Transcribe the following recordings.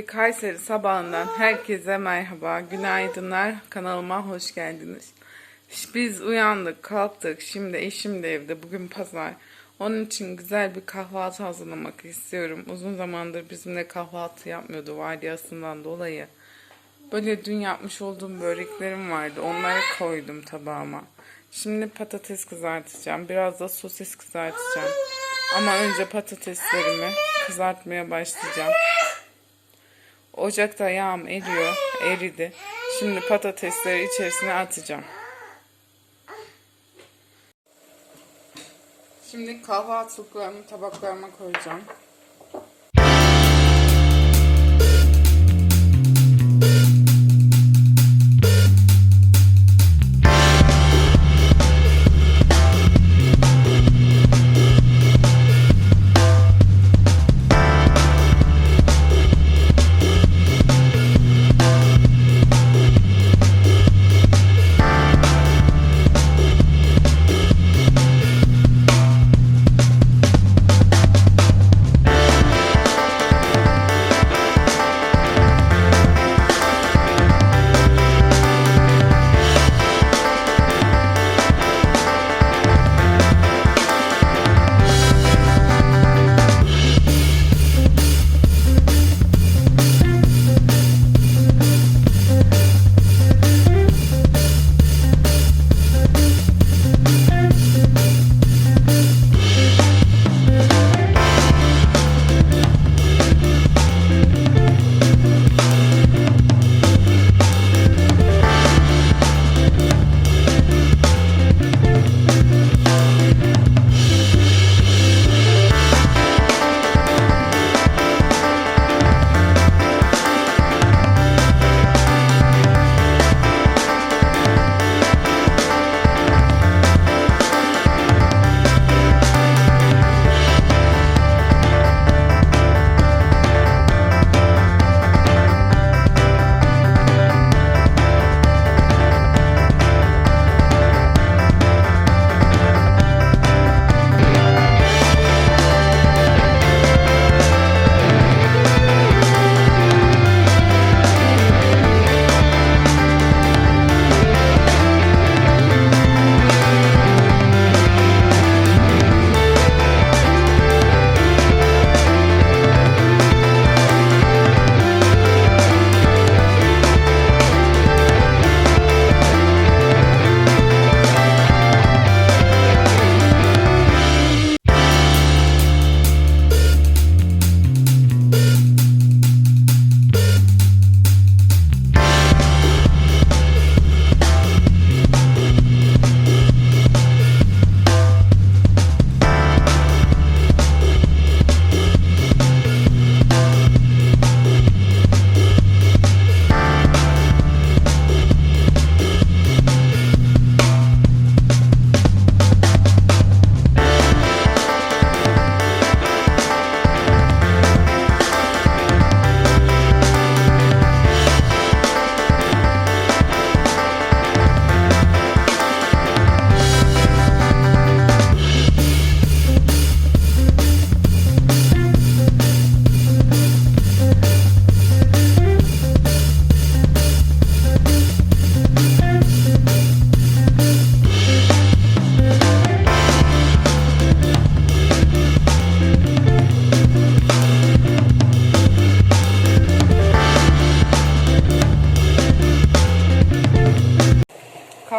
bir Kayseri sabahından herkese merhaba, günaydınlar, kanalıma hoş geldiniz. Biz uyandık, kalktık, şimdi eşim de evde, bugün pazar. Onun için güzel bir kahvaltı hazırlamak istiyorum. Uzun zamandır bizimle kahvaltı yapmıyordu vardiyasından dolayı. Böyle dün yapmış olduğum böreklerim vardı, onları koydum tabağıma. Şimdi patates kızartacağım, biraz da sosis kızartacağım. Ama önce patateslerimi kızartmaya başlayacağım. Ocakta yağım eriyor, eridi. Şimdi patatesleri içerisine atacağım. Şimdi kahvaltılıklarımı tabaklarıma koyacağım.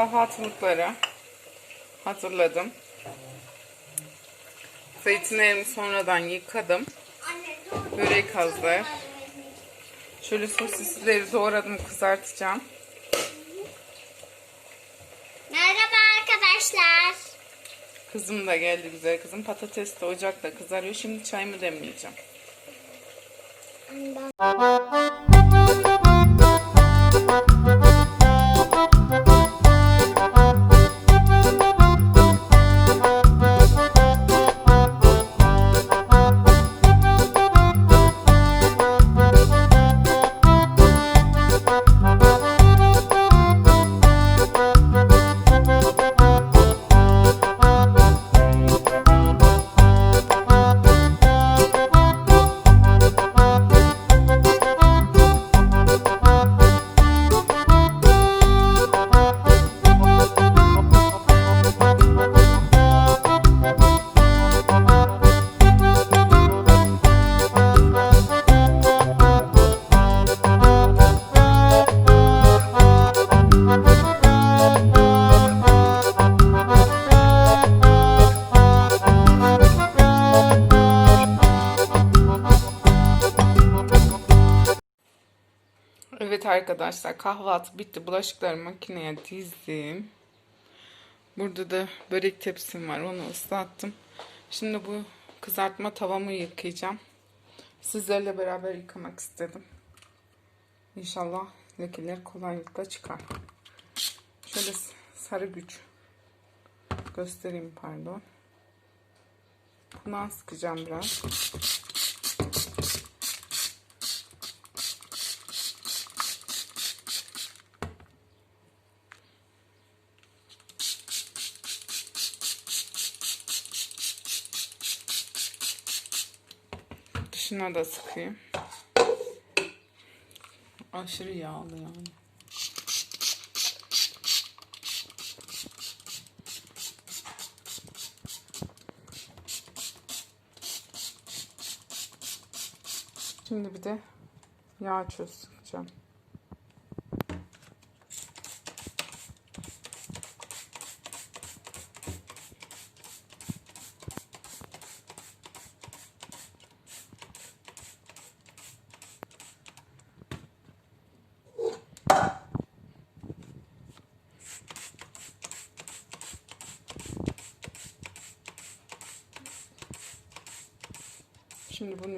Kahvaltılıkları hazırladım. Zeytinlerimi sonradan yıkadım. Börek hazır. Şöyle sosisleri doğradım kızartacağım. Merhaba arkadaşlar. Kızım da geldi güzel kızım. Patates de ocakta kızarıyor. Şimdi çayımı demleyeceğim. Arkadaşlar. Kahvaltı bitti. Bulaşıkları makineye dizdim. Burada da börek tepsim var. Onu ıslattım. Şimdi bu kızartma tavamı yıkayacağım. Sizlerle beraber yıkamak istedim. İnşallah lekeler kolaylıkla çıkar. Şöyle sarı güç göstereyim pardon. Bundan sıkacağım biraz. Dışına da sıkayım. Aşırı yağlı yani. Şimdi bir de yağ çöz sıkacağım.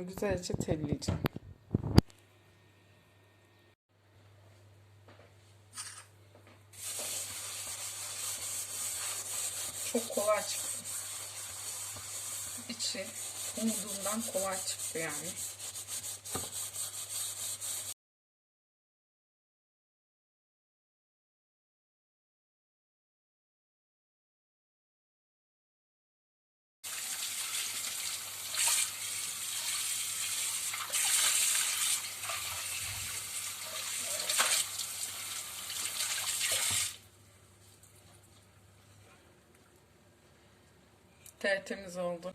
Güzelce telleyeceğim. Çok kolay çıktı. İçi umduğumdan kolay çıktı yani. Tertemiz oldu.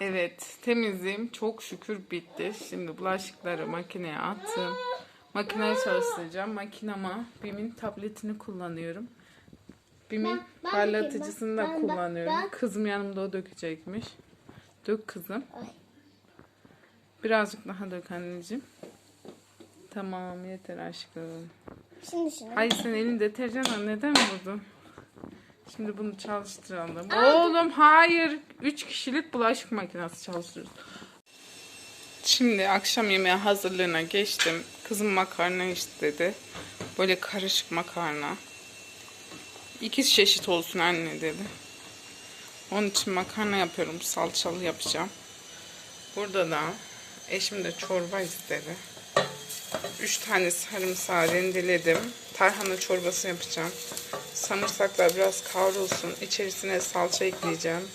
Evet, temizliğim çok şükür bitti. Şimdi bulaşıkları makineye attım. Makineyi çalıştıracağım. Makinama BİM'in tabletini kullanıyorum. BİM'in Ben- parlatıcısını da bakayım, ben- ben- kullanıyorum. ben- Kızım yanımda o dökecekmiş. Dök kızım. Ay. Birazcık daha dök anneciğim. Tamam yeter aşkım. Şimdi şunu. Hayır sen elin deterjanla neden vurdun? Şimdi bunu çalıştıralım. Oğlum hayır. 3 kişilik bulaşık makinesi çalıştırıyoruz. Şimdi akşam yemeği hazırlığına geçtim. Kızım makarna istedi. Böyle karışık makarna. İki çeşit olsun anne dedi. Onun için makarna yapıyorum. Salçalı yapacağım. Burada da eşim de çorba istedi. Üç tane sarımsağı rendeledim. Tarhana çorbası yapacağım. Samırsaklar biraz kavrulsun. İçerisine salça ekleyeceğim.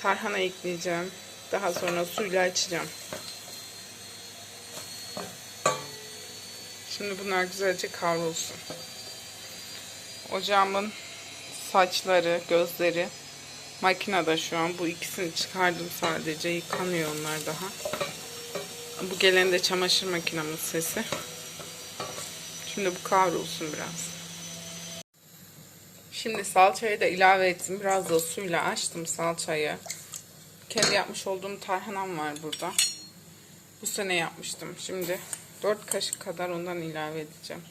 Tarhana ekleyeceğim. Daha sonra suyla açacağım. Şimdi bunlar güzelce kavrulsun. Ocağımın saçları, gözleri makinede şu an. Bu ikisini çıkardım sadece. Yıkanıyor onlar daha. Bu gelen de çamaşır makinamın sesi. Şimdi bu kavrulsun biraz. Şimdi salçayı da ilave ettim. Biraz da suyla açtım salçayı. Kendi yapmış olduğum tarhanam var burada. Bu sene yapmıştım. Şimdi 4 kaşık kadar ondan ilave edeceğim.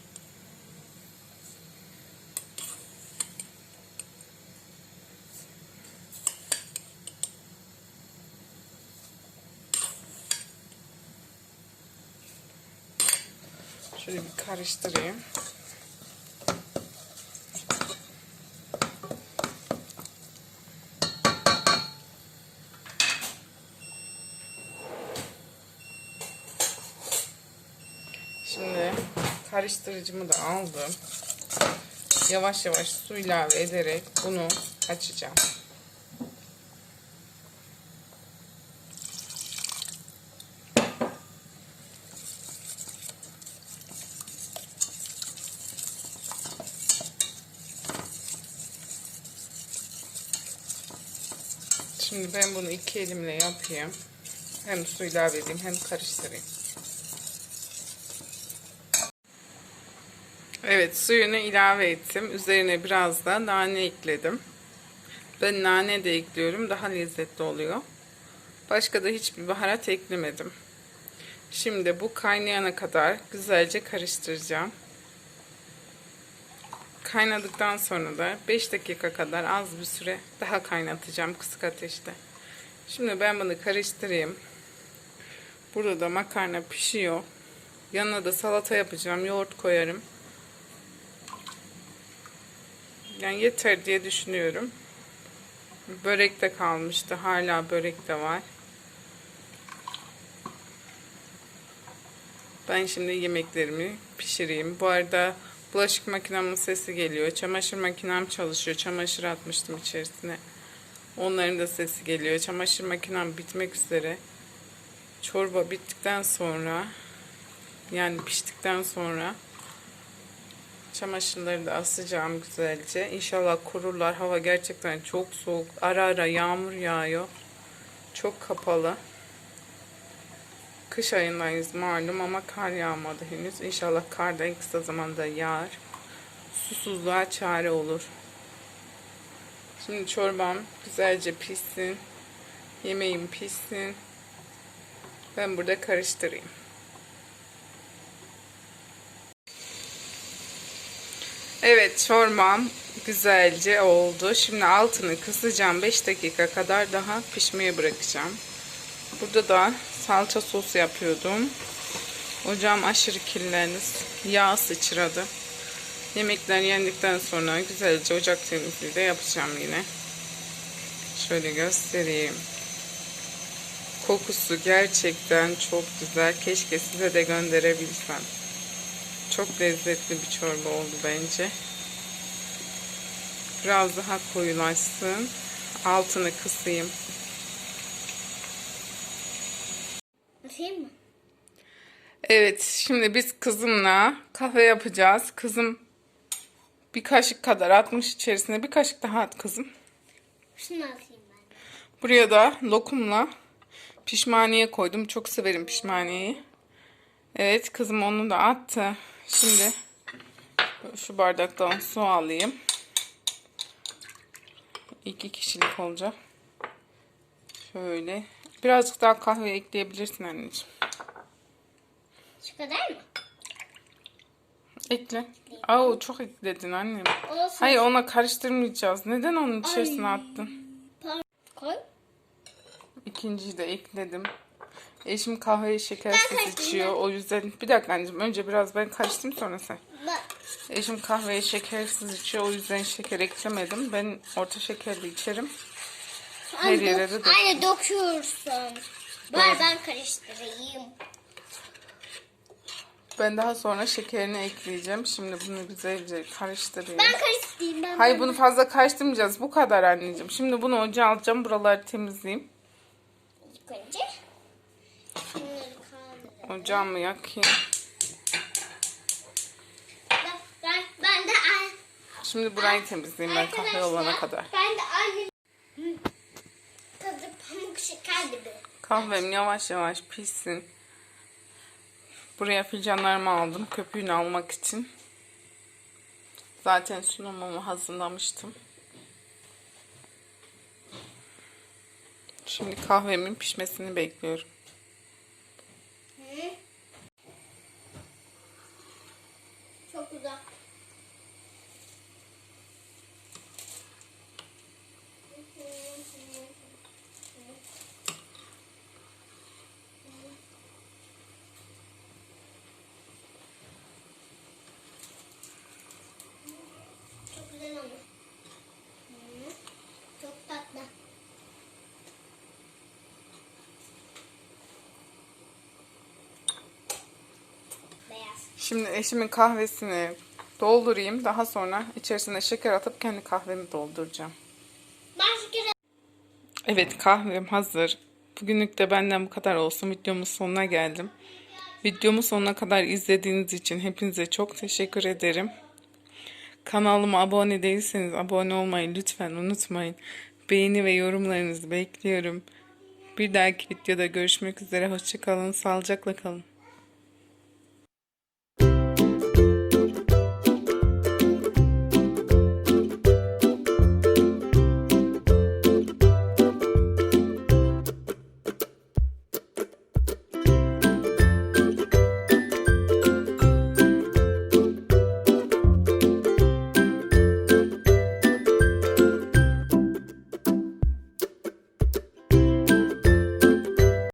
Şöyle bir karıştırayım. Şimdi karıştırıcımı da aldım. Yavaş yavaş su ilave ederek bunu açacağım. Şimdi ben bunu iki elimle yapayım. Hem su ilave edeyim hem karıştırayım. Evet suyunu ilave ettim. Üzerine biraz da nane ekledim. Ben nane de ekliyorum. Daha lezzetli oluyor. Başka da hiçbir baharat eklemedim. Şimdi bu kaynayana kadar güzelce karıştıracağım. Kaynadıktan sonra da 5 dakika kadar az bir süre daha kaynatacağım kısık ateşte. Şimdi ben bunu karıştırayım. Burada da makarna pişiyor. Yanına da salata yapacağım. Yoğurt koyarım. Yani yeter diye düşünüyorum. Börek de kalmıştı. Hala börek de var. Ben şimdi yemeklerimi pişireyim. Bu arada bulaşık makinemin sesi geliyor. Çamaşır makinem çalışıyor. Çamaşır atmıştım içerisine. Onların da sesi geliyor. Çamaşır makinem bitmek üzere. Çorba bittikten sonra yani piştikten sonra çamaşırları da asacağım güzelce. İnşallah kururlar. Hava gerçekten çok soğuk. Ara ara yağmur yağıyor. Çok kapalı. Kış ayındayız malum ama kar yağmadı henüz. İnşallah kar da en kısa zamanda yağar. Susuzluğa çare olur. Şimdi çorbam güzelce pişsin. Yemeğim pişsin. Ben burada karıştırayım. Evet çorbam güzelce oldu. Şimdi altını kısacağım. 5 dakika kadar daha pişmeye bırakacağım. Burada da salça sos yapıyordum. Ocağım aşırı kirlendi. Yağ sıçradı. Yemekler yendikten sonra güzelce ocak temizliği de yapacağım yine. Şöyle göstereyim. Kokusu gerçekten çok güzel. Keşke size de gönderebilsem. Çok lezzetli bir çorba oldu bence. Biraz daha koyulaşsın. Altını kısayım. Atayım mı? Evet, şimdi biz kızımla kahve yapacağız. Kızım bir kaşık kadar atmış içerisine. Bir kaşık daha at kızım. Şunu atayım ben. Buraya da lokumla pişmaniye koydum. Çok severim pişmaniyeyi. Evet, kızım onu da attı. Şimdi şu bardaktan su alayım. İki kişilik olacak. Şöyle. Birazcık daha kahve ekleyebilirsin anneciğim. Şu kadar mı? Ekle. Aa çok ekledin annem. Olsun. Hayır ona karıştırmayacağız. Neden onun içerisine attın? Pardon. Koy. İkinciyi de ekledim. Eşim kahveyi şekersiz karıştırayım içiyor. O yüzden bir dakika anneciğim. Önce biraz ben karıştırayım sonra sen. Bak. Eşim kahveyi şekersiz içiyor. O yüzden şeker eklemedim. Ben orta şekerli içerim. Her Anne, yere de dök. Anne döküyorsun. Ver ben karıştırayım. Ben daha sonra şekerini ekleyeceğim. Şimdi bunu güzelce karıştırayım. Ben karıştırayım. Ben Hayır bunu fazla karıştırmayacağız. Bu kadar anneciğim. Şimdi bunu ocağa alacağım. Buraları temizleyeyim. İlk önce. Ocağımı yakayım. Ben, ben, ben de Şimdi burayı temizleyeyim ben kahve olana kadar. Ben de annem Kahvem yavaş yavaş pişsin. Buraya fincanlarımı aldım köpüğünü almak için. Zaten sunumumu hazırlamıştım. Şimdi kahvemin pişmesini bekliyorum. Şimdi eşimin kahvesini doldurayım. Daha sonra içerisine şeker atıp kendi kahvemi dolduracağım. Evet kahvem hazır. Bugünlük de benden bu kadar olsun. Videomun sonuna geldim. Videomu sonuna kadar izlediğiniz için hepinize çok teşekkür ederim. Kanalıma abone değilseniz abone olmayı lütfen unutmayın. Beğeni ve yorumlarınızı bekliyorum. Bir dahaki videoda görüşmek üzere. Hoşçakalın. Sağlıcakla kalın.